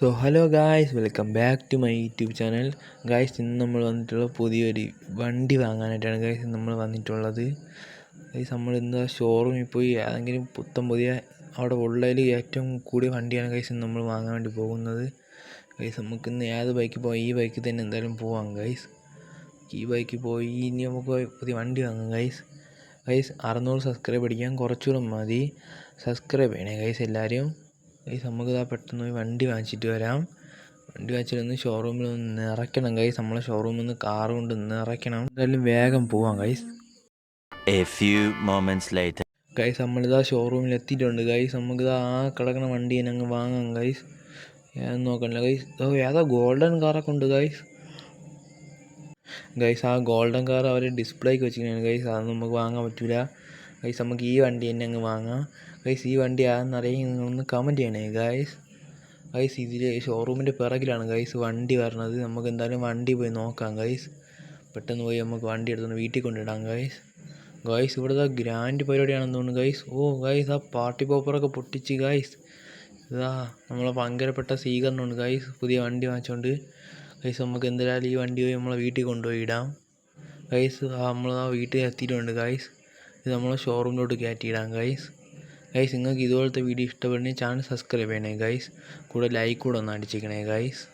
So hello guys welcome back to my YouTube channel guys ഇന്ന് നമ്മൾ വന്നിട്ടുള്ള പുതിയൊരു വണ്ടി വാങ്ങാനായിട്ടാണ് ഗായ്സ് നമ്മൾ വന്നിട്ടുള്ളത്. ഗായ്സ് നമ്മൾ ഇന്ന് ഷോറൂമിൽ പോയി ഏതെങ്കിലും പുത്തൻ പുതിയ അവിടെ ഉള്ളതിൽ ഏറ്റവും കൂടിയ വണ്ടിയാണ് ഗായ്സ് നമ്മൾ വാങ്ങാൻ വേണ്ടി പോകുന്നത്. ഗൈസ് നമുക്ക് ഇന്ന് ഏത് ബൈക്ക് പോയി ഈ ബൈക്കിൽ തന്നെ എന്തായാലും പോവാം ഗൈസ് ഈ ബൈക്കിൽ പോയി ഇനി നമുക്ക് പുതിയ വണ്ടി വാങ്ങാം ഗൈസ് ഗൈസ് അറുന്നൂറ് സബ്സ്ക്രൈബ് അടിക്കാൻ കുറച്ചുകൂടെ മതി. സബ്സ്ക്രൈബ് ചെയ്യണേ ഗൈസ് എല്ലാവരും. ഗൈസ് നമുക്ക് ഇതാ പെട്ടെന്ന് പോയി വണ്ടി വാങ്ങിച്ചിട്ട് വരാം. വണ്ടി വാങ്ങിച്ചിട്ട് ഒന്ന് ഷോറൂമിൽ ഒന്ന് നിറയ്ക്കണം ഗൈസ് നമ്മളെ ഷോറൂമിൽ നിന്ന് കാർ കൊണ്ട് നിറയ്ക്കണം. എന്തായാലും വേഗം പോവാം guys A few moments later. Guys നമ്മളിതാ ഷോറൂമിൽ എത്തിയിട്ടുണ്ട് ഗൈസ് നമുക്കിതാ ആ കിടക്കണ വണ്ടി തന്നെ അങ്ങ് വാങ്ങാം ഗൈസ് ഞാൻ നോക്കണില്ല ഗൈസ് ഓ ഏതാ ഗോൾഡൻ കാറൊക്കെ ഉണ്ട് ഗൈസ് ഗൈസ് ആ ഗോൾഡൻ കാർ അവർ ഡിസ്പ്ലേക്ക് വെച്ചിരിക്കുകയാണ് ഗൈസ് അത് നമുക്ക് വാങ്ങാൻ പറ്റില്ല ഗൈസ് നമുക്ക് ഈ വണ്ടി തന്നെ അങ്ങ് വാങ്ങാം. ഗൈസ് ഈ വണ്ടി ആണെന്നറിയാൻ നിങ്ങളൊന്ന് കമന്റ് ചെയ്യണേ ഗൈസ് ഗൈസ് ഇതിൽ ഷോറൂമിന്റെ പിറകിലാണ് ഗൈസ് വണ്ടി വരണത്. നമുക്ക് എന്തായാലും വണ്ടി പോയി നോക്കാം ഗൈസ് പെട്ടെന്ന് പോയി നമുക്ക് വണ്ടി എടുത്തു വീട്ടിൽ കൊണ്ടിടാം ഗൈസ് ഗൈസ് ഇവിടുത്തെ ഗ്രാൻഡ് പരിപാടിയാണെന്ന് തോന്നുന്നു ഗൈസ് ഓ ഗൈസ് ആ പാർട്ടി പോപ്പറൊക്കെ പൊട്ടിച്ച് ഗൈസ് ഇതാ നമ്മളെ ഭയങ്കരപ്പെട്ട സ്വീകരണമുണ്ട് ഗൈസ് പുതിയ വണ്ടി വാങ്ങിച്ചുകൊണ്ട് ഗൈസ് നമുക്ക് എന്തായാലും ഈ വണ്ടി പോയി നമ്മളെ വീട്ടിൽ കൊണ്ടുപോയി ഇടാം. ഗൈസ് നമ്മൾ ആ വീട്ടിൽ എത്തിയിട്ടുണ്ട് ഗൈസ് ഇത് നമ്മളെ ഷോറൂമിലോട്ട് കയറ്റിയിടാം ഗൈസ് ഗൈസ് നിങ്ങൾക്ക് ഇതുപോലത്തെ വീഡിയോ ഇഷ്ടപ്പെടുന്നെങ്കിൽ ചാനൽ സബ്സ്ക്രൈബ് ചെയ്യണേ ഗൈസ് കൂടെ ലൈക്ക് കൂടെ ഒന്ന് അടിച്ചേക്കണേ ഗൈസ്